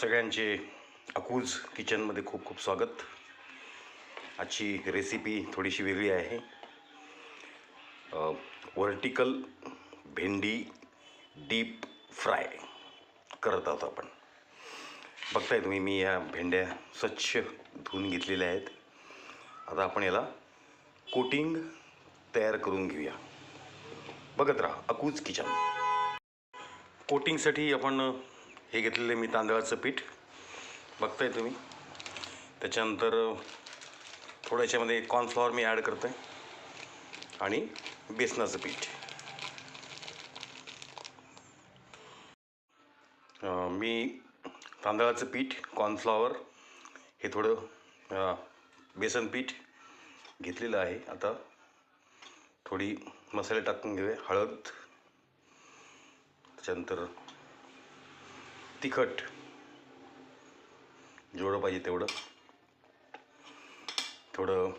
सगळ्यांचे अकूज किचनमध्ये खूप खूप स्वागत. आजची रेसिपी थोडीशी वेगळी आहे. वर्टिकल भेंडी डीप फ्राय करत आहोत आपण. बघताय तुम्ही मी या भेंड्या स्वच्छ धुवून घेतलेल्या आहेत. आता आपण याला कोटिंग तयार करून घेऊया. बघत राहा अकूज किचन. कोटिंगसाठी आपण हे घेतलेलं मी तांदळाचं पीठ. बघताय तुम्ही. त्याच्यानंतर थोड्याशामध्ये कॉर्नफ्लॉवर मी ॲड करतो आहे आणि बेसनाचं पीठ. मी तांदळाचं पीठ कॉर्नफ्लॉवर हे थोडं बेसन पीठ घेतलेलं आहे. आता थोडी मसाले टाकून घेऊया. हळद. त्याच्यानंतर तिखट. जेवढं पाहिजे तेवढं. थोडं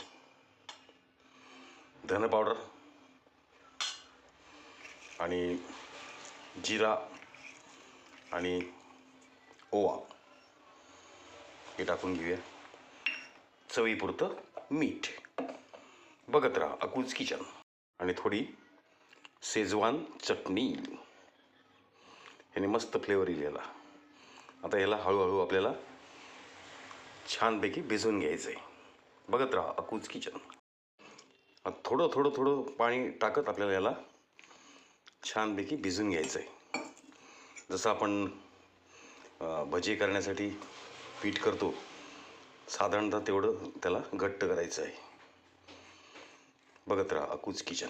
धन पावडर आणि जिरा आणि ओवा हे टाकून घेऊया. चवीपुरतं मीठ. बघत राहा अकूज किचन. आणि थोडी शेजवान चटणी. याने मस्त फ्लेवर येईल आता याला हळूहळू आपल्याला छानपैकी भिजवून घ्यायचं आहे बघत राहा अकूज किचन आता थोडं थोडं थोडं पाणी टाकत आपल्याला याला छानपैकी भिजवून घ्यायचं आहे जसं आपण भजे भजी करण्यासाठी पीठ करतो साधारणतः तेवढं त्याला घट्ट करायचं आहे बघत राहा अकूज किचन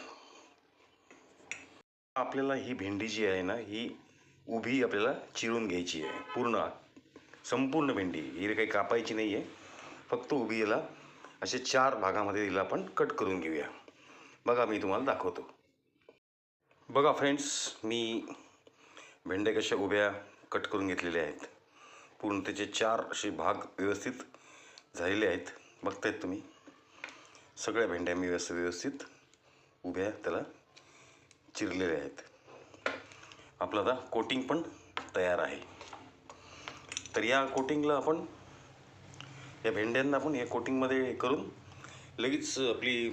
आपल्याला ही भेंडी जी आहे ना ही उभी आपल्याला चिरून घ्यायची आहे. पूर्ण संपूर्ण भेंडी. ही काही कापायची नाही आहे फक्त उभी याला असे चार भागामध्ये तिला आपण कट करून घेऊया. बघा मी तुम्हाला दाखवतो. बघा फ्रेंड्स मी भेंड्या कशा उभ्या कट करून घेतलेल्या आहेत. पूर्ण त्याचे चार असे भाग व्यवस्थित झालेले आहेत. बघतायत तुम्ही. सगळ्या भेंड्या मी व्यवस्थित व्यवस्थित उभ्या त्याला चिरलेल्या आहेत. आपलं आता कोटिंग पण तयार आहे. तर या कोटिंगला आपण या भेंड्यांना आपण या कोटिंगमध्ये करून लगेच आपली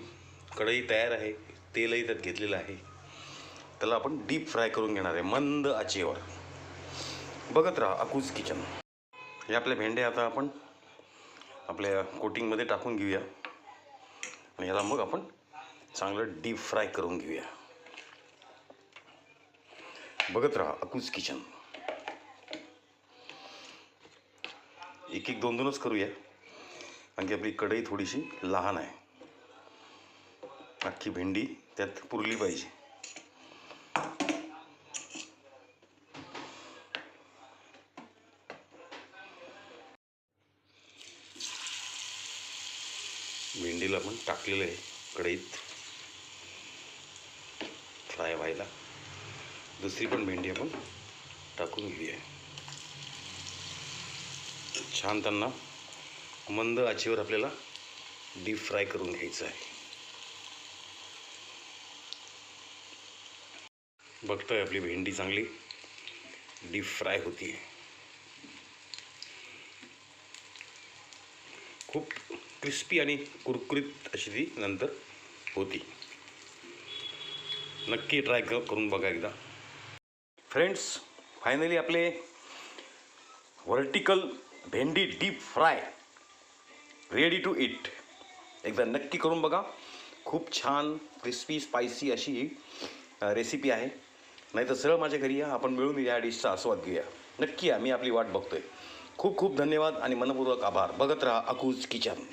कढई तयार आहे तेलही त्यात घेतलेलं आहे. त्याला आपण डीप फ्राय करून घेणार आहे मंद आचेवर. बघत राहा अकूज किचन हे आपल्या भेंड्या आता आपण आपल्या कोटिंगमध्ये टाकून घेऊया. आणि याला मग आपण चांगलं डीप फ्राय करून घेऊया. बघत राहा अकूज किचन एक एक दोन दोनच करूया. कारण की आपली कढई थोडीशी लहान आहे. अख्खी भेंडी त्यात पुरली पाहिजे. भेंडीला आपण टाकलेलं आहे कढईत. फ्राय व्हायला. दुसरी पण भेंडी आपण टाकून घेऊया. छान त्यांना मंद आचेवर आपल्याला डीप फ्राय करून घ्यायचं आहे. बघतोय आपली भेंडी चांगली डीप फ्राय होती खूप क्रिस्पी आणि कुरकुरीत अशी ती नंतर होती. नक्की ट्राय करून बघा एकदा. फ्रेंड्स फायनली आपले व्हर्टिकल भेंडी deep fry ready to eat एकदा नक्की करून बघा. खूप छान क्रिस्पी स्पायसी अशी ही रेसिपी आहे. नाही तर सरळ माझ्या घरी या आपण मिळून या डिशचा आस्वाद घेऊया. नक्की या मी आपली वाट बघतोय. खूप खूप धन्यवाद आणि मनपूर्वक आभार. बघत राहा अकूज किचन.